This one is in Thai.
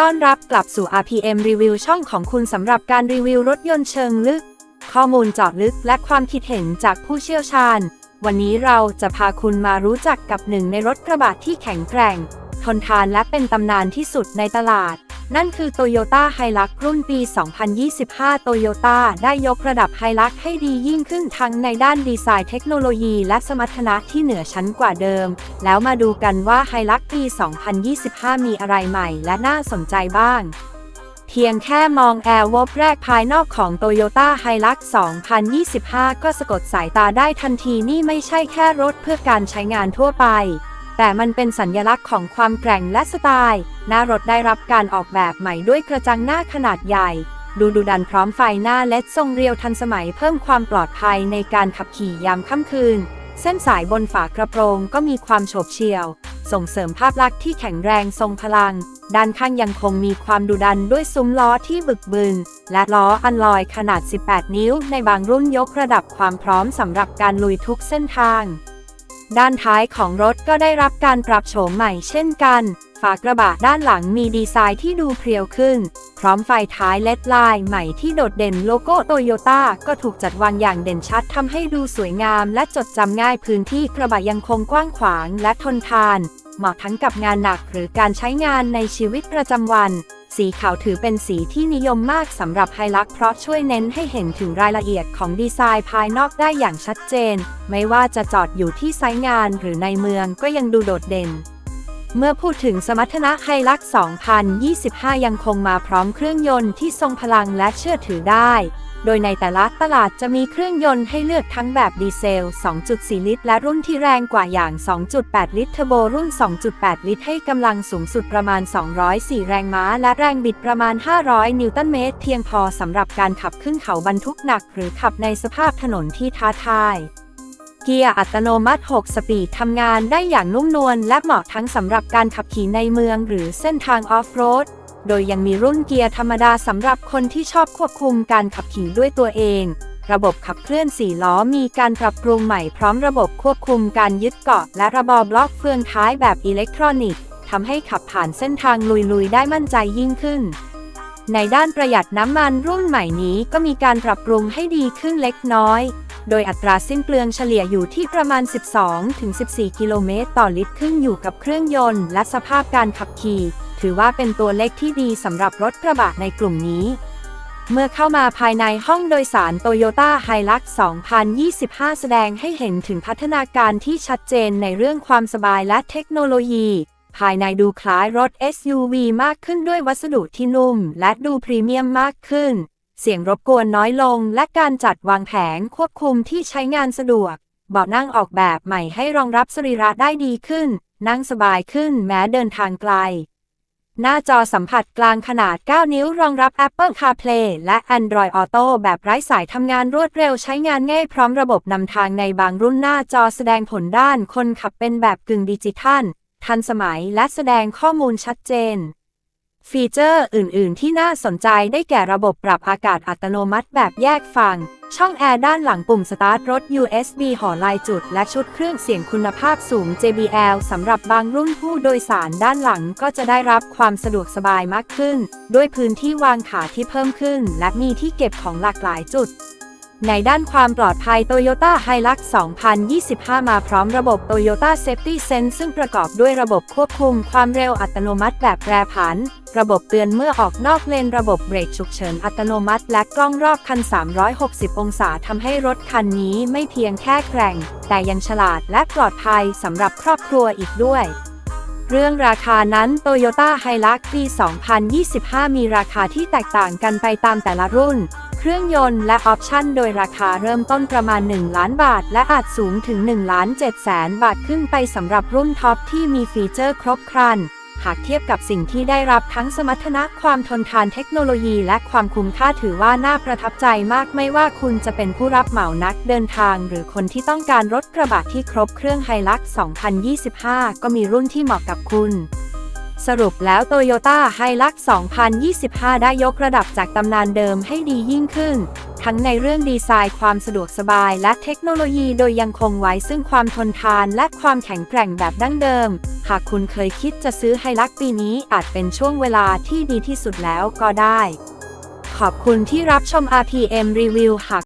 ต้อนรับกลับสู่ RPM Review ช่องของคุณสำหรับการรีวิวรถยนต์เชิงลึก ข้อมูลเจาะลึกและความคิดเห็นจากผู้เชี่ยวชาญ วันนี้เราจะพาคุณมารู้จักกับหนึ่งในรถกระบะที่แข็งแกร่ง ทนทานและเป็นตำนานที่สุดในตลาด นั่นคือ Toyota Hilux รุ่นปี 2025 Toyota ได้ยกระดับ Hilux ให้ดียิ่งขึ้นทั้งในด้านดีไซน์เทคโนโลยีและสมรรถนะที่เหนือชั้นกว่าเดิม แล้วมาดูกันว่า Hilux ปี 2025 มีอะไรใหม่และน่าสนใจบ้างเพียงแค่มองแอร์วบแรกภายนอกของ Toyota Hilux 2025 ก็สะกดสายตาได้ทันทีนี่ไม่ใช่แค่รถเพื่อการใช้งานทั่วไป แต่มันเป็นสัญญลักษณ์ของความแกร่งและสไตล์ หน้ารถได้รับการออกแบบใหม่ด้วยกระจังหน้าขนาดใหญ่ ดูดุดันพร้อมไฟหน้าเลดทรงเรียวทันสมัยเพิ่มความปลอดภัยในการขับขี่ยามค่ำคืน เส้นสายบนฝากระโปรงก็มีความโฉบเฉี่ยว ส่งเสริมภาพลักษณ์ที่แข็งแรงทรงพลัง ด้านข้างยังคงมีความดุดันด้วยซุ้มล้อที่บึกบึน และล้ออันลอยขนาด 18 นิ้ว ในบางรุ่นยกระดับความพร้อมสำหรับการลุยทุกเส้นทาง ด้านท้ายของรถก็ได้รับการปรับโฉมใหม่เช่นกัน ฝากระบะด้านหลังมีดีไซน์ที่ดูเพรียวขึ้น พร้อมไฟท้ายเลดลายใหม่ที่โดดเด่นโลโก้โตโยต้าก็ถูกจัดวางอย่างเด่นชัดทำให้ดูสวยงามและจดจำง่ายพื้นที่กระบะยังคงกว้างขวางและทนทาน เหมาะทั้งกับงานหนักหรือการใช้งานในชีวิตประจำวัน สีขาวถือเป็นสีที่นิยมมากสำหรับไฮลักเพราะช่วยเน้นให้เห็นถึงรายละเอียดของดีไซน์ภายนอกได้อย่างชัดเจน ไม่ว่าจะจอดอยู่ที่ไซต์งานหรือในเมืองก็ยังดูโดดเด่น เมื่อพูดถึงสมรรถนะไฮลัก 2025 ยังคงมาพร้อมเครื่องยนต์ที่ทรงพลังและเชื่อถือได้ โดยในแต่ละตลาดจะมีเครื่องยนต์ให้เลือกทั้งแบบดีเซล 2.4 ลิตร และรุ่นที่แรงกว่าอย่าง 2.8 ลิตรเทอร์โบรุ่น 2.8 ลิตร ให้กำลังสูงสุดประมาณ 204 แรงม้า และแรงบิดประมาณ 500 นิวตันเมตร เพียงพอสำหรับการขับขึ้นเขาบรรทุกหนัก หรือขับในสภาพถนนที่ท้าทายเกียร์อัตโนมัติ 6 สปีดทำงานได้อย่างนุ่มนวลและเหมาะทั้งสำหรับการขับขี่ในเมืองหรือเส้นทางออฟโรด โดยยังมีรุ่นเกียร์ธรรมดาสำหรับคนที่ชอบควบคุมการขับขี่ด้วยตัวเอง ระบบขับเคลื่อน4ล้อมีการปรับปรุงใหม่พร้อมระบบควบคุมการยึดเกาะ และระบอบล็อกเฟืองท้ายแบบอิเล็กทรอนิกส์ทำให้ขับผ่านเส้นทางลุยๆ ได้มั่นใจยิ่งขึ้น ในด้านประหยัดน้ำมันรุ่นใหม่นี้ก็มีการปรับปรุงให้ดีขึ้นเล็กน้อย โดยอัตราสิ้นเปลืองเฉลี่ยอยู่ที่ประมาณ 12-14 กิโลเมตรต่อลิตรขึ้นอยู่กับเครื่องยนต์ และสภาพการขับขี่ ถือว่าเป็นตัวเลขที่ดีสำหรับรถกระบะในกลุ่มนี้ เมื่อเข้ามาภายในห้องโดยสาร Toyota Hilux 2025 แสดงให้เห็นถึงพัฒนาการที่ชัดเจนในเรื่องความสบายและเทคโนโลยี ภายในดูคล้ายรถ SUV มากขึ้นด้วยวัสดุที่นุ่ม และดูพรีเมียมมากขึ้น เสียงรบกวนน้อยลง และการจัดวางแผงควบคุมที่ใช้งานสะดวกเบาะนั่งออกแบบใหม่ให้รองรับสรีระได้ดีขึ้น นั่งสบายขึ้นแม้เดินทางไกล หน้าจอสัมผัสกลางขนาด 9 นิ้วรองรับ Apple CarPlay และ Android Auto แบบไร้สายทำงานรวดเร็วใช้งานง่ายพร้อมระบบนำทางในบางรุ่นหน้าจอแสดงผลด้านคนขับเป็นแบบกึ่งดิจิทัล ทันสมัยและแสดงข้อมูลชัดเจน ฟีเจอร์อื่น ๆ ที่น่าสนใจได้แก่ระบบปรับอากาศอัตโนมัติแบบแยกฝั่งช่องแอร์ด้านหลังปุ่มสตาร์ทรถ USB ห่อลายจุด และชุดเครื่องเสียงคุณภาพสูง JBL สำหรับบางรุ่นผู้โดยสารด้านหลังก็จะได้รับความสะดวกสบายมากขึ้น ด้วยพื้นที่วางขาที่เพิ่มขึ้น และมีที่เก็บของหลากหลายจุดในด้านความปลอดภัย Toyota Hilux 2025 มาพร้อมระบบ Toyota Safety Sense ซึ่งประกอบด้วยระบบควบคุมความเร็วอัตโนมัติแบบแปรผัน ระบบเตือนเมื่อออกนอกเลนระบบเบรกฉุกเฉินอัตโนมัติ และกล้องรอบคัน 360 องศาทำให้รถคันนี้ไม่เพียงแค่แกร่ง แต่ยังฉลาดและปลอดภัยสำหรับครอบครัวอีกด้วยเรื่องราคานั้น Toyota Hilux ปี 2025 มีราคาที่แตกต่างกันไปตามแต่ละรุ่น เครื่องยนต์และออปชั่นโดยราคาเริ่มต้นประมาณ 1 ล้านบาท และอาจสูงถึง1ล้าน7แสนบาทขึ้นไปสำหรับรุ่นท็อปที่มีฟีเจอร์ครบครัน หากเทียบกับสิ่งที่ได้รับทั้งสมรรถนะความทนทานเทคโนโลยีและความคุ้มค่าถือว่าน่าประทับใจมากไม่ว่าคุณจะเป็นผู้รับเหมานักเดินทาง หรือคนที่ต้องการรถกระบะที่ครบเครื่องไฮลัก2025 ก็มีรุ่นที่เหมาะกับคุณสรุปแล้ว Toyota Hilux 2025 ได้ยกระดับจากตำนานเดิมให้ดียิ่งขึ้น ทั้งในเรื่องดีไซน์ความสะดวกสบายและเทคโนโลยีโดยยังคงไว้ซึ่งความทนทานและความแข็งแกร่งแบบดั้งเดิม หากคุณเคยคิดจะซื้อไฮลักปีนี้อาจเป็นช่วงเวลาที่ดีที่สุดแล้วก็ได้ ขอบคุณที่รับชม RPM Review หาก